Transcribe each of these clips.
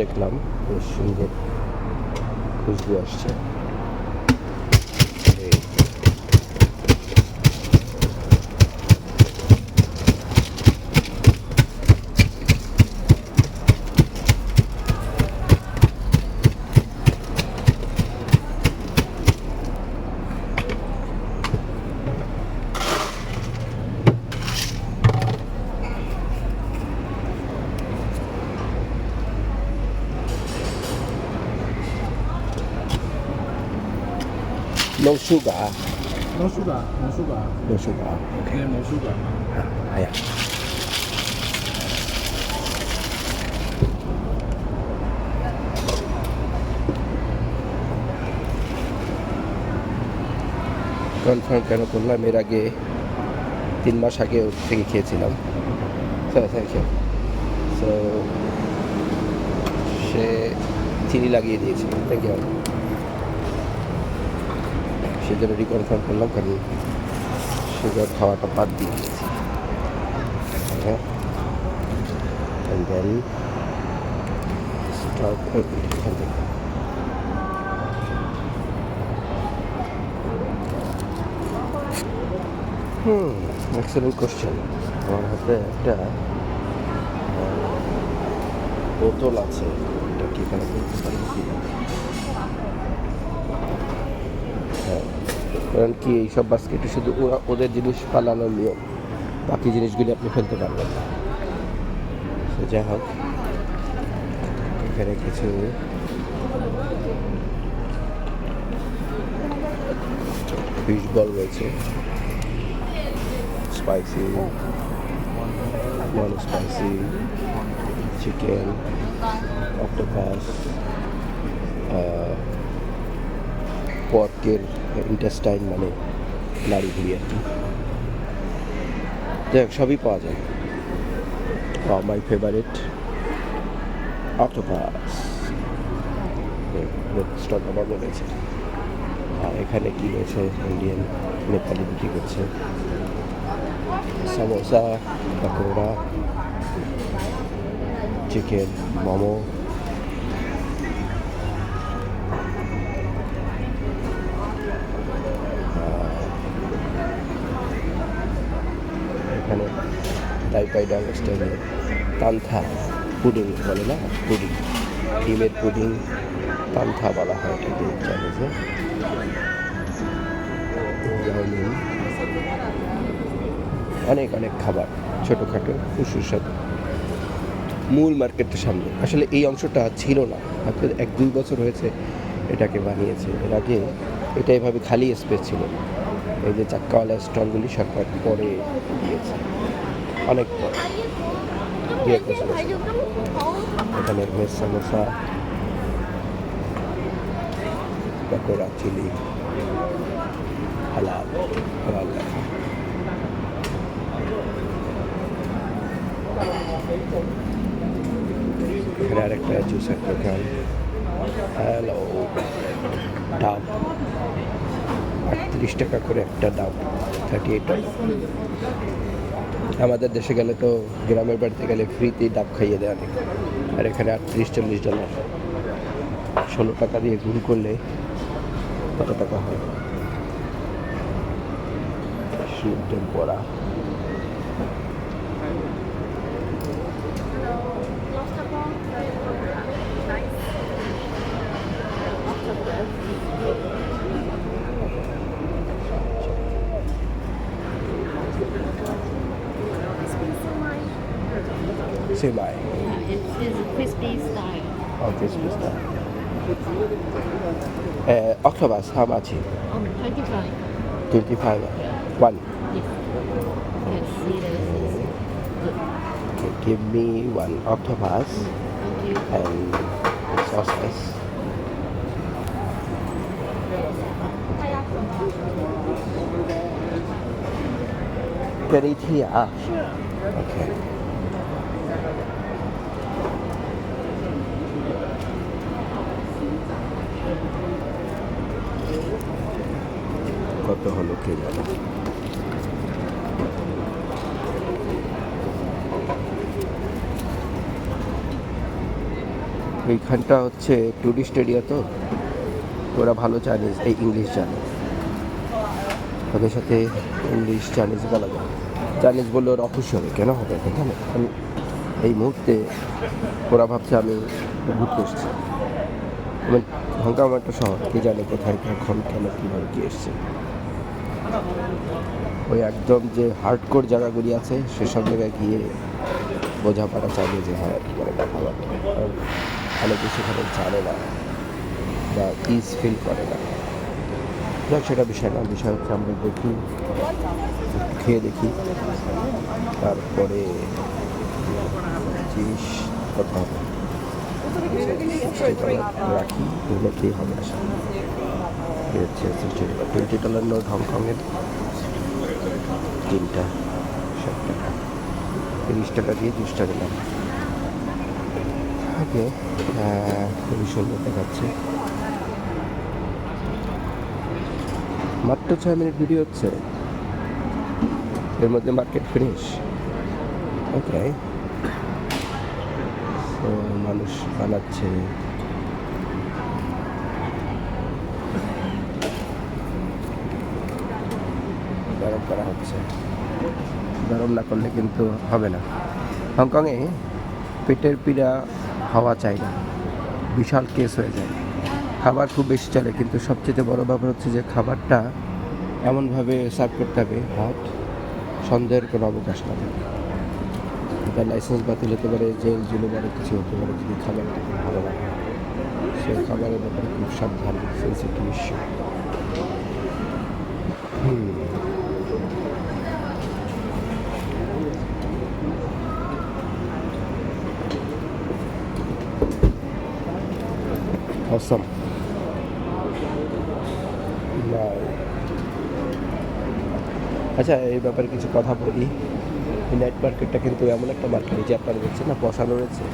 দেখলাম বেশ সুন্দর। খুশবু আসছে এই No sugar. No sugar, no sugar. No sugar. Yeah, no sugar. Ah, yeah. Confirm কেন করলাম এর আগে তিন মাস আগে ওর থেকে খেয়েছিলাম থ্যাংক ইউ সো সে চিনি লাগিয়ে দিয়েছে থ্যাংক ইউ সেজন্য রিকনফার্ম করলাম, কারণ সুগার খাওয়াটা বাদ দিয়ে দিয়েছি। হ্যাঁ? হুম এক্সেলেন্ট কোশ্চেন আমার হাতে একটা বোতল আছে। এটা কি এখানে বলতে পারি কি হ্যাঁ কারণ কি, এইসব বাস্কেটে শুধু ওরা, ওদের জিনিস পালানোর নিয়ম। বাকি জিনিসগুলি আপনি ফেলতে পারবেন। না যাই হোক, এখানে কিছু ফিশ বল রয়েছে। Spicy non spicy chicken octopus পর্কের intestine মানে নাড়ি ঘুরি আর কি যাই হোক, সবই পাওয়া যায়। মাই ফেভারিট অক্টোপাস স্টক মনে আছে আর এখানে কি রয়েছে? ইন্ডিয়ান নেপালি বিক্রি করছে। সামোসা পকোড়া চিকেন মোমো। টাইপাইডাল স্টাইলে তান্থা পুডিং বলে না, পুডিং। ডিমের পুডিং পান্থা বলা হয় এটাকে চাইনিজে অনেক অনেক খাবার ছোটোখাটো সুস্বাদু। মূল মার্কেটের সামনে। আসলে এই অংশটা ছিল না। হয়তো এক দুই বছর হয়েছে এটাকে বানিয়েছে। এর আগে এটা এভাবে খালি স্পেস ছিল। এই যে চাক্কাওয়ালা স্টলগুলি সরকার পরে দিয়েছে। অনেক পরে। দু এক বছর হয়েছে। এখানে ভেজ সামোসা পকোড়া চিলি হালাল হালাল। লেখা এখানে আরেকটা জুসের দোকান হ্যালো ডাব আটত্রিশ টাকা করে একটা ডাব থার্টি এইট আমাদের দেশে গেলে তো গ্রামের বাড়িতে গেলে ফ্রিতেই ডাব খাইয়ে দেয় অনেক। আর এখানে আটত্রিশ, চল্লিশ ডলার ষোলো টাকা দিয়ে গুণ করলে কত টাকা হয়? say bye. Yeah, it's, it's a crispy style. Oh, crispy style. Uh, octopus, how much? Um, 25. 25? One. Yes. Yes. Okay, give me one octopus and sauces. Can I here? Sure. Okay. কত হলো, কে জানে। এইখানটা হচ্ছে tourist area তো, ওরা ভালো Chinese এই English জানে। ওদের সাথে ইংলিশ চাইনিজ বলা যায় চাইনিজ বললে ওরা অখুশি হবে, কেন হবে কেন? আমি এই মুহূর্তে ওরা ভাবছে আমি ঘুরতে এসেছি। আমি হংকং একটা শহর, কে জানে কোথায়, কখন, কেন, কীভাবে, কি এসছে। ওই একদম যে হার্ডকোর জায়গাগুলি আছে, সেসব জায়গায় গিয়ে বোঝাপড়া চাইবে যে হ্যাঁ। মানে কথাবার্তা আর অনেকে সেখানে জানে না বা পিস ফিল করে না। যাক, সেটা বিষয় না, বিষয় হচ্ছে আমরা দেখি, খেয়ে দেখি। তারপরে জিনিস কথা হবে রাখি, এগুলো খেয়ে হবে আসা এই হচ্ছে সিক্সটি টোয়েন্টি ডলার নোট হংকংয়ের তিনটা ষাট টাকা। তিরিশ টাকা দিয়ে জুসটা দিলাম ওকে খুবই সুন্দর দেখাচ্ছে। মাত্র ছয় মিনিট ভিডিও হচ্ছে। এর মধ্যে মার্কেট ফিনিশ ওকে মানুষ বানাচ্ছে গরম করা হচ্ছে। গরম না করলে কিন্তু হবে না। হংকংয়ে পেটের পীড়া হওয়া চাই না। বিশাল কেস হয়ে যায়। খাবার খুব বেশি চলে, কিন্তু সবচেয়ে বড় ব্যাপার হচ্ছে যে খাবারটা এমনভাবে সার্ভ করতে হবে, হট সন্দেহের কোনো অবকাশ না। থাকে তার লাইসেন্স বাতিল হতে পারে, জেল জুলুম অনেক কিছু হতে পারে, যদি খাবারটা খুব ভালো লাগে। সে খাবারের ব্যাপারে খুব সাবধান সেন্সিটিভ ইস্যু হুম। Awesome. আচ্ছা এই ব্যাপারে কিছু কথা বলি। এই নাইট মার্কেটটা কিন্তু এমন একটা মার্কেট যে আপনারা দেখছেন না, বসানো রয়েছে।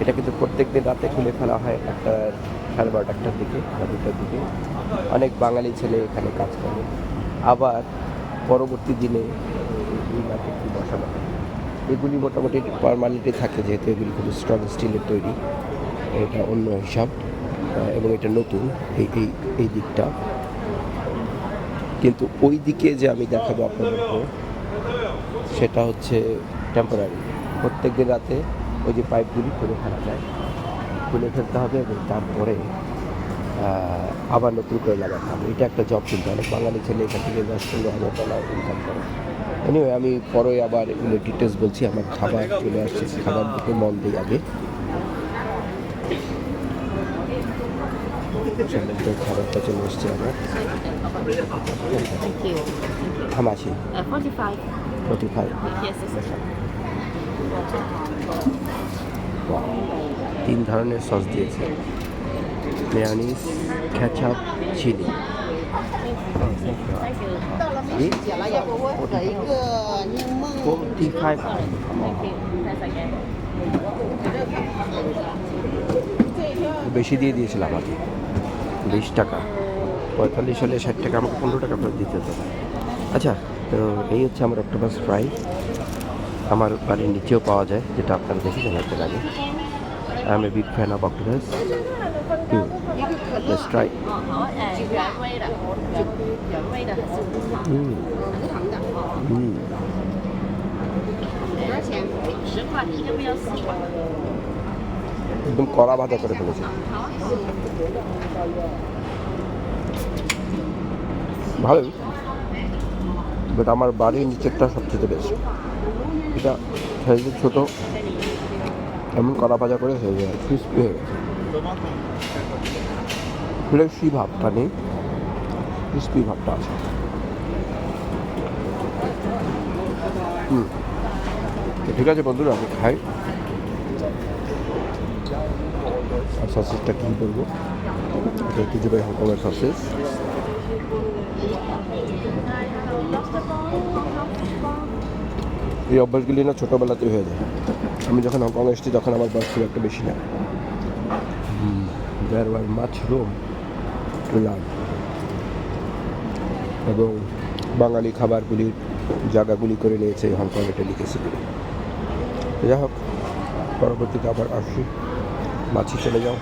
এটা কিন্তু প্রত্যেক দিন রাতে খুলে ফেলা হয় একটা সাড়ে বারোটা একটার দিকে দুটার দিকে। অনেক বাঙালি ছেলে এখানে কাজ করে। আবার পরবর্তী দিনে এই মার্কেটটি বসানো হয়। এগুলি মোটামুটি পারমানেন্টলি থাকে যেহেতু এগুলি খুব স্ট্রং স্টিলের তৈরি। এটা অন্য হিসাব। এবং এটা নতুন, এই এই এই দিকটা। কিন্তু ওই দিকে যে আমি দেখাবো আপনাদেরকে সেটা হচ্ছে টেম্পোরারি প্রত্যেক দিন রাতে ওই যে পাইপগুলি খুলে ফেলা যায়। খুলে ফেলতে হবে এবং তারপরে আবার নতুন করে লাগাতে হবে। এটা একটা জব কিন্তু। অনেক বাঙালি ছেলে এখান থেকে দশ, পনেরো হাজার ডলার ইনকাম করে। এনিওয়ে আমি পরে আবার এগুলো ডিটেলস বলছি। আমার খাবার চলে আসছে, খাবার দিকে মন দিই আগে। খাবারটা চলে এসছে আমরা তিন ধরনের সস দিয়েছে। মেয়ানিস ক্যাচআপ চিলি বেশি দিয়ে দিয়েছিল আমাকে বিশ টাকা। পঁয়তাল্লিশ হলে ষাট টাকা আমাকে পনেরো টাকা ফেরত দিতে হতো আচ্ছা তো এই হচ্ছে আমার অক্টোপাস ফ্রাই। আমার বাড়ির নিচেও পাওয়া যায় যেটা আপনারা দেখেছেন একটা আগে। I am a big fan of octopus Let's try. 哦，好，একদম কড়া ভাজা করে ফেলেছে। ভালোই। বাট আমার বাড়ির নিচেরটা সবচেয়ে বেশি। এটা সাইজে ছোট, এমন কড়া ভাজা করে হয়ে যায় ক্রিস্পি হয়ে গেছে। ফ্রেশি ভাবটা নেই ক্রিস্পি ভাবটা আছে। হুম। ঠিক আছে বন্ধুরা, আমি খাই। আর সসেসটা কী করব? এটা ঐতিহ্যবাহী হংকংয়ের সসেস এই অভ্যাসগুলি না ছোটোবেলাতে হয়ে যায়। আমি যখন হংকং এসেছি, তখন আমার বয়স খুব একটা বেশি না। There were mushroom too এবং বাঙালি খাবারগুলির জায়গাগুলি করে নিয়েছে হংকং এটা লিখেছে যাই হোক, পরবর্তীতে আবার আসি মাছি চলে যাও